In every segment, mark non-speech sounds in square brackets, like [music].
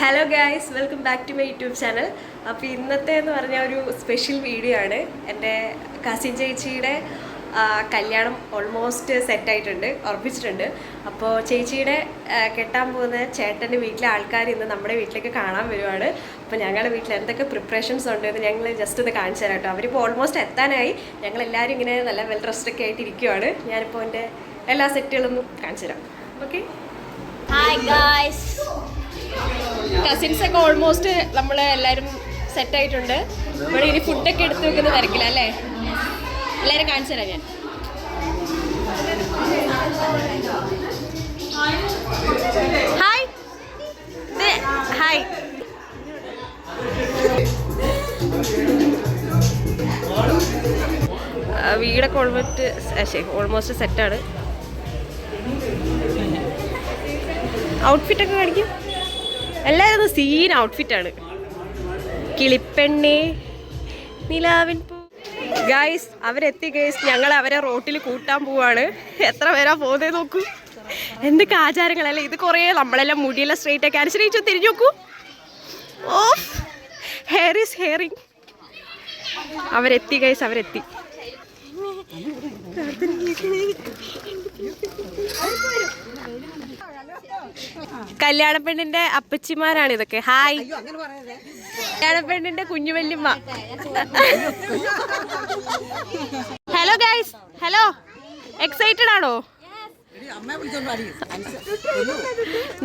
Hello guys welcome back to my YouTube channel അപ്പോൾ ഇന്നത്തെ എന്ന് പറഞ്ഞ ഒരു സ്പെഷ്യൽ വീഡിയോ ആണ്. എന്റെ കസിൻ ചേച്ചിയുടെ കല്യാണം ഓൾമോസ്റ്റ് സെറ്റായിട്ടുണ്ട് ഉറപ്പിച്ചിട്ടുണ്ട്. അപ്പോൾ ചേച്ചിയുടെ കെട്ടാൻ പോകുന്ന ചേട്ടന്റെ വീട്ടിലെ ആൾക്കാർ ഇന്ന് നമ്മുടെ വീട്ടിലേക്ക് കാണാൻ വരുവാണ്. അപ്പോൾ ഞങ്ങളുടെ വീട്ടിൽ എന്തൊക്കെ പ്രിപ്പറേഷൻസ് ഉണ്ട് എന്ന് ഞങ്ങൾ ജസ്റ്റ് ഒന്ന് കാണിച്ചു തരാം കേട്ടോ. അവരിപ്പോൾ ഓൾമോസ്റ്റ് എത്താനായി. ഞങ്ങൾ എല്ലാവരും ഇങ്ങനെ നല്ല വെൽ ഡ്രസ്ഡൊക്കെ ആയിട്ട് ഇരിക്കുവാണ്. ഞാനിപ്പോൾ എന്റെ എല്ലാ സെറ്റുകളൊന്നും കാണിച്ചു തരാം. ഓക്കെ ഹായ് ഗായ്സ് കസിൻസ് ഒക്കെ ഓൾമോസ്റ്റ് നമ്മൾ എല്ലാവരും സെറ്റ് ആയിട്ടുണ്ട്. ഇവിടെ ഇനി ഫുഡൊക്കെ എടുത്തു വെക്കുന്ന തിരക്കില്ല അല്ലേ? എല്ലാവരും കാണിച്ചു തരാം ഞാൻ. ഹായ് ഹായ് വീടൊക്കെ ഓൾമോസ്റ്റ് ഓൾമോസ്റ്റ് സെറ്റാണ് ഔട്ട്ഫിറ്റൊക്കെ കാണിക്കും. എല്ലാവരും സീൻ ഔട്ട്ഫിറ്റാണ് കിളിപ്പെണ്ണേ നിലാവിൻ പൂ. ഗായ്സ് അവരെത്തി ഗൈസ് ഞങ്ങൾ അവരെ റോട്ടിൽ കൂട്ടാൻ പോവാണ്. എത്ര പേരാ പോകുന്നത് നോക്കൂ. എന്തൊക്കെ ആചാരങ്ങളല്ലേ? ഇത് കുറേ നമ്മളെല്ലാം മുടിയെല്ലാം സ്ട്രെയിറ്റ് ഒക്കെ അനുസരിച്ചു തിരിഞ്ഞു നോക്കൂ. ഓ ഹെയർ ഈസ് ഹെയറിങ് അവരെത്തി ഗൈസ് അവരെത്തി. കല്യാണ പെണ്ണിന്റെ അപ്പച്ചിമാരാണ് ഇതൊക്കെ. ഹായ് കല്യാണ പെണ്ണിന്റെ കുഞ്ഞുവല്യമ്മ ഹലോ ഗൈസ് ഹലോ എക്സൈറ്റഡ് ആണോ?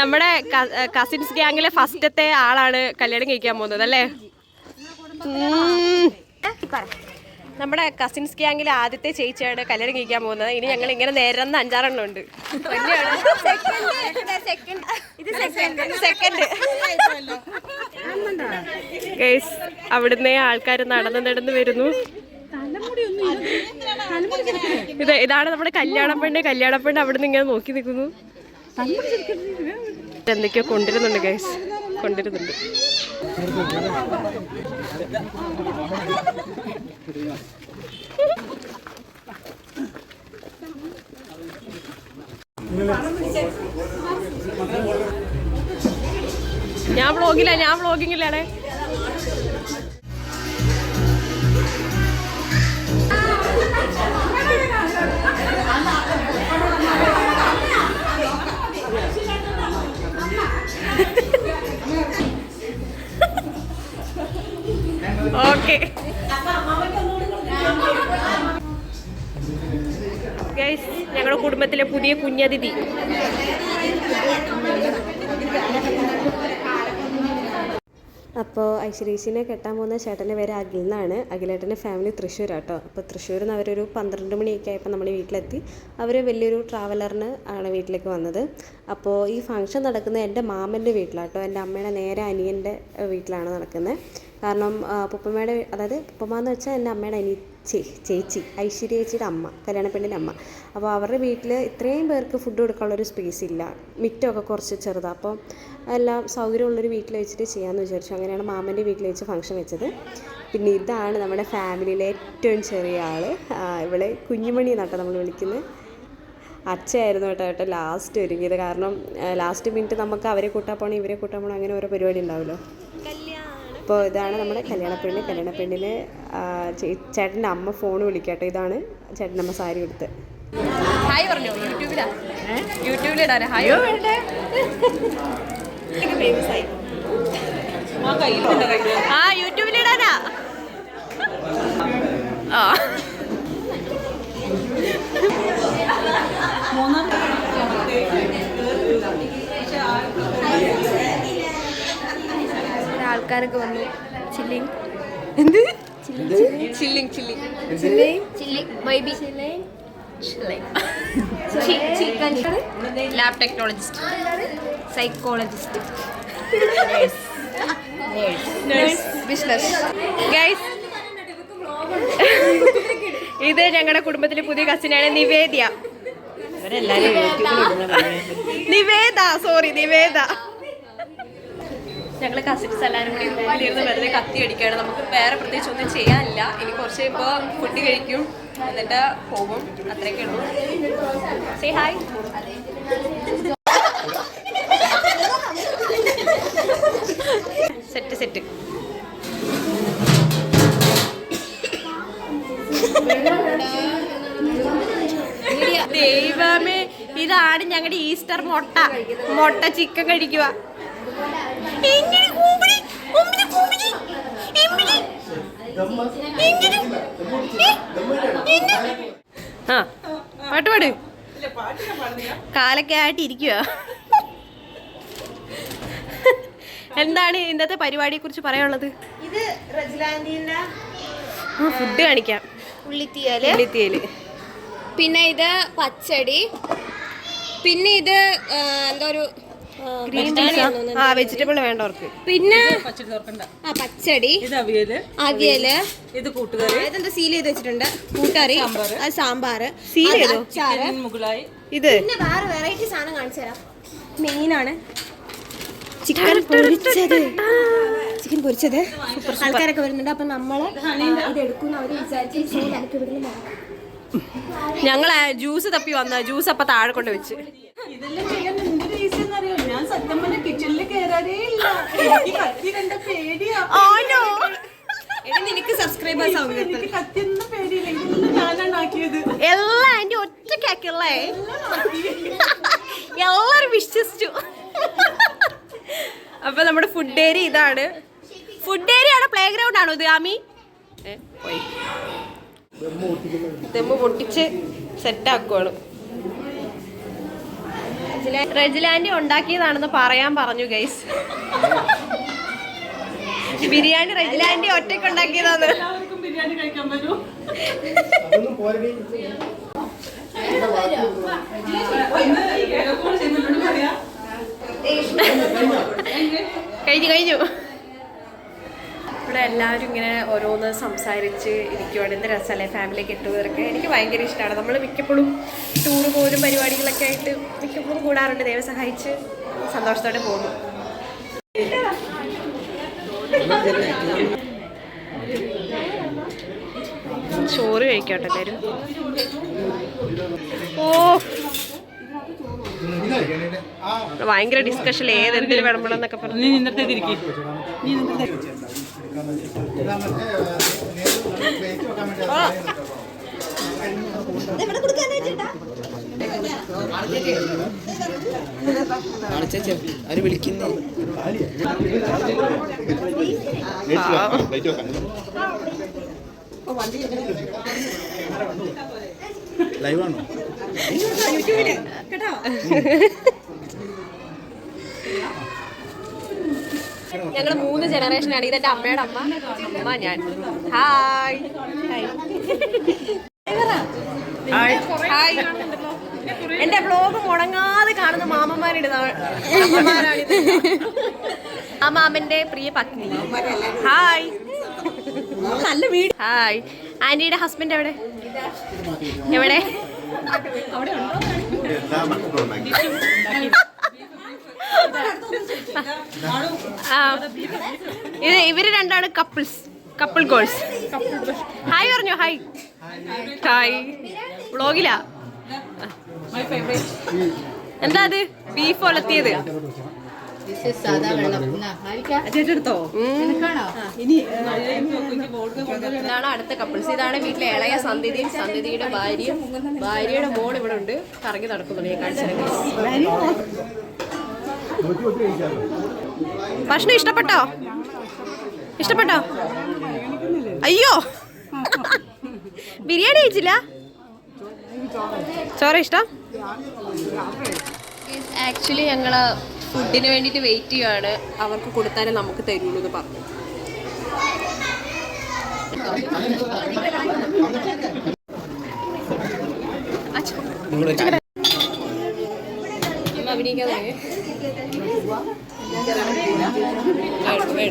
നമ്മുടെ കസിൻസ് ഗ്യാങ്ങിലെ ഫസ്റ്റത്തെ ആളാണ് കല്യാണം കഴിക്കാൻ പോകുന്നത് അല്ലേ. നമ്മുടെ കസിൻസ് ഗ്യാങ്ങിൽ ആദ്യത്തെ ചേച്ചിയാണ് കല്യാണം കഴിക്കാൻ പോകുന്നത്. ഇനി ഞങ്ങൾ ഇങ്ങനെ നേരം അഞ്ചാറെണ്ണം ഉണ്ട്. സെക്കൻഡ് ഗൈസ് അവിടുന്ന് ആൾക്കാർ നടന്ന് നടന്ന് വരുന്നു. ഇത് ഇതാണ് നമ്മുടെ കല്യാണ പെണ്ണ്. കല്യാണ പെണ്ണ് അവിടുന്ന് ഇങ്ങനെ നോക്കി നിൽക്കുന്നു. എന്തൊക്കെയോ കൊണ്ടിരുന്നുണ്ട് ഗൈസ് കൊണ്ടുവരുന്നുണ്ട്. ഞാൻ വ്ളോഗില്ല ഞാൻ വ്ളോഗിങ്ങിലാണ് ഓക്കെ [laughs] ഞങ്ങളുടെ കുടുംബത്തിലെ പുതിയ കുഞ്ഞതിഥി. അപ്പോൾ ഐശ്വരീശിനെ കെട്ടാൻ പോകുന്ന ചേട്ടന്റെ പേര് അഖിൽ എന്നാണ്. അഖിലേട്ടന്റെ ഫാമിലി തൃശ്ശൂരാട്ടോ അപ്പോൾ തൃശ്ശൂരിൽ നിന്ന് അവരൊരു പന്ത്രണ്ട് മണിയൊക്കെ ആയപ്പോൾ നമ്മൾ വീട്ടിലെത്തി. അവർ വലിയൊരു ട്രാവലറിന് ആണ് വീട്ടിലേക്ക് വന്നത്. അപ്പോൾ ഈ ഫംഗ്ഷൻ നടക്കുന്നത് എന്റെ മാമന്റെ വീട്ടിലാട്ടോ എന്റെ അമ്മയുടെ നേരെ അനിയന്റെ വീട്ടിലാണ് നടക്കുന്നത്. കാരണം പുപ്പമ്മയുടെ അതായത് പുപ്പമ്മ എന്ന് വെച്ചാൽ എന്റെ അമ്മയുടെ അനി ചേച്ചി ഐശ്വര്യ ചേച്ചിയുടെ അമ്മ കല്യാണപ്പെണ്ണിന്റെ അമ്മ. അപ്പോൾ അവരുടെ വീട്ടിൽ ഇത്രയും പേർക്ക് ഫുഡ് കൊടുക്കാനുള്ളൊരു സ്പേസ് ഇല്ല. മിറ്റമൊക്കെ കുറച്ച് ചെറുതാണ് അപ്പോൾ എല്ലാം സൗകര്യമുള്ളൊരു വീട്ടിൽ വെച്ചിട്ട് ചെയ്യാമെന്ന് വിചാരിച്ചു. അങ്ങനെയാണ് മാമന്റെ വീട്ടിൽ വെച്ച് ഫംഗ്ഷൻ വെച്ചത്. പിന്നെ ഇതാണ് നമ്മുടെ ഫാമിലിയിലെ ഏറ്റവും ചെറിയ ആൾ ഇവളെ കുഞ്ഞുമണി എന്നാട്ടോ നമ്മൾ വിളിക്കുന്നത് അച്ഛയായിരുന്നു കേട്ടോ കേട്ടോ ലാസ്റ്റ് ഒരുങ്ങിയത്. കാരണം ലാസ്റ്റ് മിനിറ്റ് നമുക്ക് അവരെ കൂട്ടാൻ പോകണം ഇവരെ കൂട്ടാൻ പോകണം അങ്ങനെ ഓരോ പരിപാടി ഉണ്ടാവുമല്ലോ അപ്പോൾ ഇതാണ് നമ്മുടെ കല്യാണപ്പെണ്ണ്. കല്യാണപ്പെണ്ണിന് ചേട്ടന്റെ അമ്മ ഫോൺ വിളിക്കട്ടെ. ഇതാണ് ചേട്ടന്റെ അമ്മ സാരി എടുത്ത് ഹായ് പറഞ്ഞോ യൂട്യൂബിലാ? യൂട്യൂബിലിടാൻ ഹായോ ആയി. ആ യൂട്യൂബിലിടാനാ? ആ. ആൾക്കാരൊക്കെ വന്നു ചില്ലിങ്. എന്ത്? Chilling chilling. Chilling baby chilling lab technologist. Psychologist. Business guys ഇത് ഞങ്ങളുടെ കുടുംബത്തിലെ പുതിയ കസിനാണ് നിവേദ്യ. നിവേദ സോറി നിവേദ. ഞങ്ങൾ കസിൻസ് എല്ലാവരും കൂടി റൂമിലിരുന്ന് വെറുതെ കത്തി അടിക്കുകയാണ്. നമുക്ക് വേറെ പ്രത്യേകിച്ച് ഒന്നും ചെയ്യാനില്ല. ഇനി കുറച്ച് ഇപ്പോൾ ഫുഡ് കഴിക്കും. എന്നിട്ട് പോകും. അത്രയൊക്കെ ഉള്ളൂ. സേ ഹായ് സെറ്റ് ദൈവമേ ഇതാണ് ഞങ്ങളുടെ ഈസ്റ്റർ മുട്ട. മുട്ട ചിക്കൻ കഴിക്കുക ആ പാട്ട് പാട്. കാലൊക്കെ ആയിട്ട് ഇരിക്കുക എന്താണ് ഇന്നത്തെ പരിപാടിയെ കുറിച്ച് പറയാനുള്ളത്? ഇത് ഫുഡ് കാണിക്കാം. ഉള്ളിത്തീയൽ. ഉള്ളിത്തിയൽ. പിന്നെ ഇത് പച്ചടി. പിന്നെ ഇത് എന്താ ഒരു ഗ്രീൻ പീസ് ആ? വെജിറ്റബിൾ വേണ്ടവർക്ക്. പിന്നെ? പച്ചടി ചേർക്കണ്ട ആ പച്ചടി. അവിയൽ. അവിയൽ. ഇത് കൂട്ടുകറി. ഇതെന്താ സീൽ ചെയ്ത് വെച്ചിട്ടുണ്ട്? കൂട്ടുകറി. അത് സാമ്പാർ സീൽ ചെയ്തോ? മുകളായി ഇത്. പിന്നെ വേറെ വെറൈറ്റി സാധനം കാണിച്ചു തരാം. മെയിനാണ് ചിക്കൻ പൊരിച്ചത്. ചിക്കൻ പൊരിച്ചത്. ആൾക്കാരൊക്കെ വരുന്നുണ്ട്. അപ്പൊ നമ്മൾ ഇത് എടുക്കുന്ന അവർ വിചാരിച്ചു "ശോ, നമുക്ക് ഇവിടുന്ന് ഞങ്ങൾ ജ്യൂസ് തപ്പി വന്ന. ജ്യൂസ് അപ്പൊ താഴെ കൊണ്ട് വെച്ച്. ഇതെല്ലാം ഞാൻ സത്യം പറഞ്ഞ കിച്ചണിൽ കയറാനേ ഇല്ല. എനിക്ക് കത്തി കണ്ട പേടിയാ. എടി നിനക്ക് സബ്സ്ക്രൈബേഴ്സ് ആവും എനിക്ക് കത്തി ഒന്നും പേടിയില്ല. ഇതെല്ലാം ഞാനാണ് ആക്കിയത്. എല്ലാം എന്റെ ഒറ്റക്കാക്കല്ലേ എല്ലാരും വിശ്വസിച്ചു. അപ്പൊ നമ്മുടെ ഫുഡ് ഏരിയ ഇതാണ്. ഫുഡ് ഏരിയ ആണോ പ്ലേ ഗ്രൗണ്ട് ആണോ ഇത് ആമി. ദമ്മ് പൊട്ടിച്ച് സെറ്റ് റെജിലാൻഡി ഉണ്ടാക്കിയതാണെന്ന് പറയാൻ പറഞ്ഞു ഗൈസ് ബിരിയാണി റെജിലാൻഡി ഒറ്റയ്ക്ക് ഉണ്ടാക്കിയതാണ് ബിരിയാണി കഴിക്കാൻ കഴിഞ്ഞു കഴിഞ്ഞു. എല്ലാവരും ഇങ്ങനെ ഓരോന്ന് സംസാരിച്ച് ഇരിക്കുവാണ്. എന്ത് രസമല്ലേ ഫാമിലി കെട്ടുകയൊക്കെ എനിക്ക് ഭയങ്കര ഇഷ്ടമാണ് നമ്മൾ മിക്കപ്പോഴും ടൂർ പോലും പരിപാടികളൊക്കെ ആയിട്ട് മിക്കപ്പോഴും കൂടാറുണ്ട്. ദൈവം സഹായിച്ച് സന്തോഷത്തോടെ പോകുന്നു. ചോറ് കഴിക്കട്ടെ എല്ലാവരും ഓ. ഭയങ്കര ഡിസ്കഷൻ ഏത് വേണമെന്നൊക്കെ വിളമ്പണമെന്നൊക്കെ പറഞ്ഞു. നീ നിന്നിട്ട് നിന്നിട്ട് അവർ വിളിക്കുന്നു ലൈവാണോ ഞങ്ങൾ മൂന്ന് ജനറേഷനാണ് ഇതെന്റെ അമ്മയുടെ അമ്മ. അമ്മ ഞാൻ. ഹായ് ഹായ് ഹായ് എന്റെ ബ്ലോഗ് മുടങ്ങാതെ കാണുന്ന മാമന്മാരുടെ ആ മാമന്റെ പ്രിയ പത്നി. ഹായ് നല്ല വീട്. ഹായ് ആന്റിയുടെ ഹസ്ബൻഡ് എവിടെ? എവിടെ? ആ, [laughs] ഇത് ഇവർ രണ്ടാണ് കപ്പിൾസ് കപ്പിൾ ഗോൾസ് ഹായ് പറഞ്ഞോ ഹായ് ഹായ് വ്ളോഗിലാ? മൈ ഫേവറേറ്റ് എന്താ അത്? ബീഫ് ഒലത്തിയത് ഇതാണ് അടുത്ത കപ്പിൾസ് ഇതാണ് വീട്ടിലെ ഇളയ സന്ധിതിയും സന്ധിതിയുടെ ഭാര്യയും. ഭാര്യയുടെ മോൾ ഇവിടെ ഉണ്ട്. കറങ്ങി നടക്കുന്നുണ്ട് ഞാൻ കാണിച്ചു ഭക്ഷണം ഇഷ്ടപ്പെട്ടോ? ഇഷ്ടപ്പെട്ടോ? അയ്യോ. ബിരിയാണി കഴിച്ചില്ല? ചോറ ഇഷ്ടം? ആക്ച്വലി ഞങ്ങൾ ഫുഡിന് വേണ്ടിയിട്ട് വെയിറ്റ് ചെയ്യുവാണ്. അവർക്ക് കൊടുത്താലേ നമുക്ക് തരുള്ളൂ എന്ന് പറഞ്ഞു. അച്ഛോ.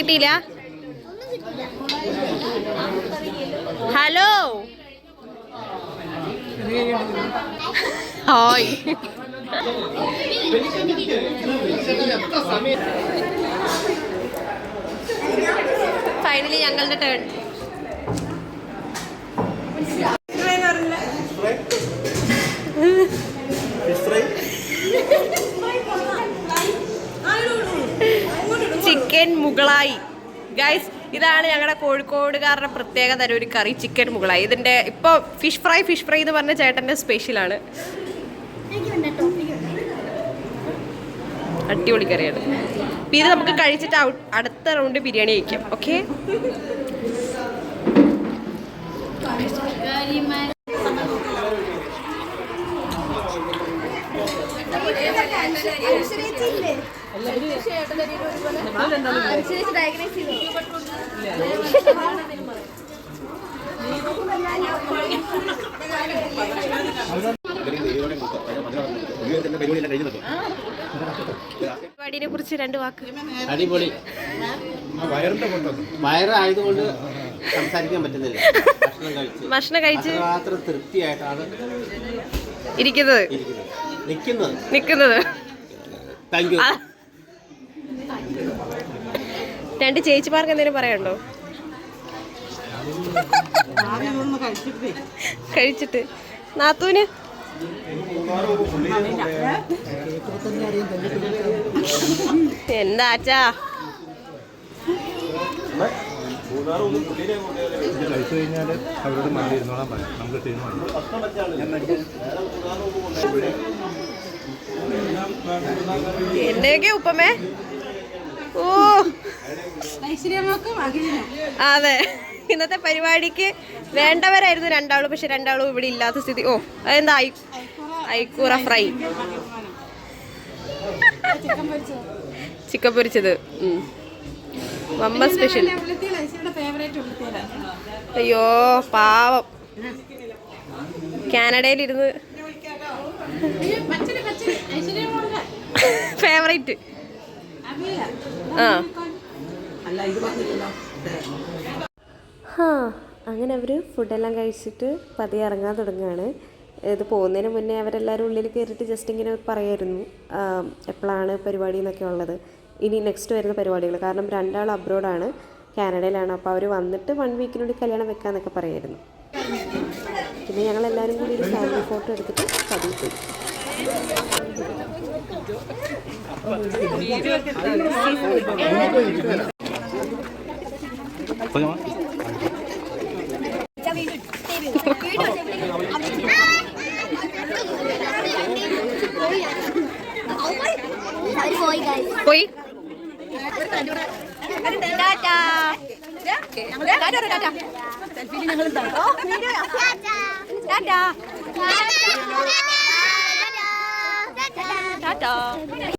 കിട്ടിയില്ല? ഹലോ? ഹായ്. ഫൈനലി ഞങ്ങളുടെ ടേൺ ചിക്കൻ മുകളായി. ഗൈസ് ഇതാണ് ഞങ്ങളുടെ കോഴിക്കോടുകാരുടെ പ്രത്യേക തരം ഒരു കറി ചിക്കൻ മുകളായി. ഇതിന്റെ ഇപ്പോൾ ഫിഷ് ഫ്രൈ ഫിഷ് ഫ്രൈ എന്ന് പറഞ്ഞ ചേട്ടന്റെ സ്പെഷ്യലാണ് അടിപൊളി കറിയാണ്. ഇത് നമുക്ക് കഴിച്ചിട്ട് അടുത്ത റൗണ്ട് ബിരിയാണി കഴിക്കാം. ഓക്കെ പരിപാടിനെ കുറിച്ച് രണ്ട് വാക്ക്. അടിപൊളി. വയറായതുകൊണ്ട് സംസാരിക്കാൻ പറ്റുന്നില്ല. ഭക്ഷണം കഴിച്ച്. മാത്രം തൃപ്തിയായിട്ടാണ് ഇരിക്കുന്നത്. നിൽക്കുന്നത്. നിൽക്കുന്നത്. Thank you. രണ്ട് ചേച്ചിമാർക്ക് എന്തെങ്കിലും പറയണ്ടോ കഴിച്ചിട്ട്. നാത്തൂന്? എന്താച്ചാ? കഴിച്ചു കഴിഞ്ഞാൽ അവരോട് ഇരുന്നോളാൻ നമുക്ക് എന്റെയൊക്കെ ഉപ്പമേ ഓ. അതെ. ഇന്നത്തെ പരിപാടിക്ക് വേണ്ടവരായിരുന്നു രണ്ടാളും പക്ഷെ രണ്ടാളും ഇവിടെ ഇല്ലാത്ത സ്ഥിതി. ഓ അതെന്താ? ഐക്കൂറ ഫ്രൈ. ചിക്കൻ പൊരിച്ചത്. Mamma special. അയ്യോ പാവം. കാനഡയിലിരുന്ന്. ഫേവറേറ്റ് അങ്ങനെ അവർ ഫുഡെല്ലാം കഴിച്ചിട്ട് പതിയെ ഇറങ്ങാൻ തുടങ്ങുകയാണ്. ഇത് പോകുന്നതിന് മുന്നേ അവരെല്ലാവരും ഉള്ളിൽ കയറിയിട്ട് ജസ്റ്റ് ഇങ്ങനെ പറയായിരുന്നു എപ്പോഴാണ് പരിപാടി എന്നൊക്കെ ഉള്ളത്. ഇനി നെക്സ്റ്റ് വരുന്ന പരിപാടികൾ. കാരണം രണ്ടാൾ അബ്രോഡാണ് കാനഡയിലാണ്. അപ്പോൾ അവർ വന്നിട്ട് വൺ വീക്കിനുള്ളിൽ കല്യാണം വെക്കാമെന്നൊക്കെ പറയായിരുന്നു. പിന്നെ ഞങ്ങളെല്ലാവരും കൂടി ഒരു ഫാമിലി ഫോട്ടോ എടുത്തിട്ട് പതിയെ പോയി. അവർ പോയി guys. പോയി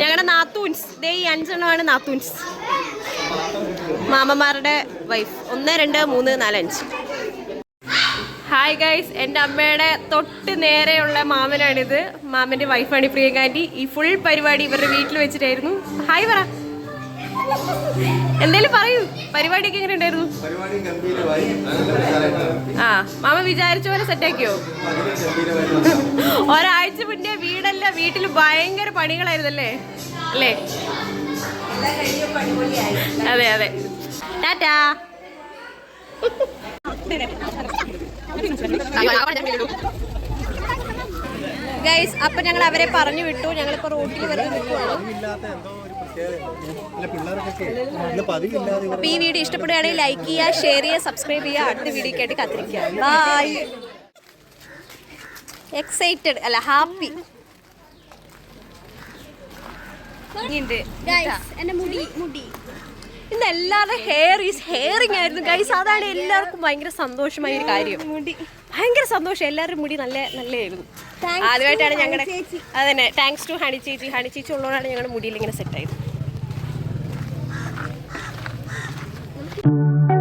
ഞങ്ങളുടെ നാത്തൂൻസ്. ദേ ഈ അഞ്ചെണ്ണമാണ് നാത്തൂൻസ്. മാമന്മാരുടെ വൈഫ് ഒന്ന് രണ്ട് മൂന്ന് നാല് അഞ്ച്. ഹായ് ഗൈസ് എന്റെ അമ്മയുടെ തൊട്ട് നേരെയുള്ള മാമനാണിത്. മാമന്റെ വൈഫാണ് പ്രിയങ്കാന്റി ഈ ഫുൾ പരിപാടി ഇവരുടെ വീട്ടിൽ വെച്ചിട്ടായിരുന്നു. ഹായ് പറ. എന്തേലും പറയൂ. പരിപാടിയൊക്കെ എങ്ങനെ ഉണ്ടായിരുന്നു ആ മാമ വിചാരിച്ച പോലെ സെറ്റാക്കിയോ ഒരാഴ്ച മുന്നേ വീടല്ല വീട്ടിൽ ഭയങ്കര പണികളായിരുന്നല്ലേ? അല്ലേ? അതെ അതെ. ടാറ്റാ. ഗൈസ് അപ്പൊ ഞങ്ങൾ അവരെ പറഞ്ഞു വിട്ടു. ഞങ്ങളിപ്പോ റോട്ടിൽ വരെ നിൽക്കുവാണ്. അപ്പൊ ഈ വീഡിയോ ഇഷ്ടപ്പെടുകയാണെങ്കിൽ ലൈക്ക് ചെയ്യുക ഷെയർ ചെയ്യുക സബ്സ്ക്രൈബ് ചെയ്യുക. അടുത്ത വീഡിയോ ആയിട്ട് കാത്തിരിക്കുക. ബൈ എക്സൈറ്റഡ് അല്ല ഹാപ്പി ഇന്ന് എല്ലാവരുടെ ഹെയർ ഈസ് ഹെയറിങ് ആയിരുന്നു. ഗൈസ് അതാണ് എല്ലാവർക്കും ഭയങ്കര സന്തോഷമായ ഒരു കാര്യം. ഭയങ്കര സന്തോഷം. എല്ലാവരുടെയും മുടി നല്ല നല്ലതായിരുന്നു. ആദ്യമായിട്ടാണ് ഞങ്ങളുടെ അതന്നെ. താങ്ക്സ് ടു ഹണി ചേച്ചി. ഹണി ചേച്ചി ഉള്ളതുകൊണ്ടാണ് ഞങ്ങളുടെ മുടിയിൽ ഇങ്ങനെ സെറ്റ് ആയത്. Thank you.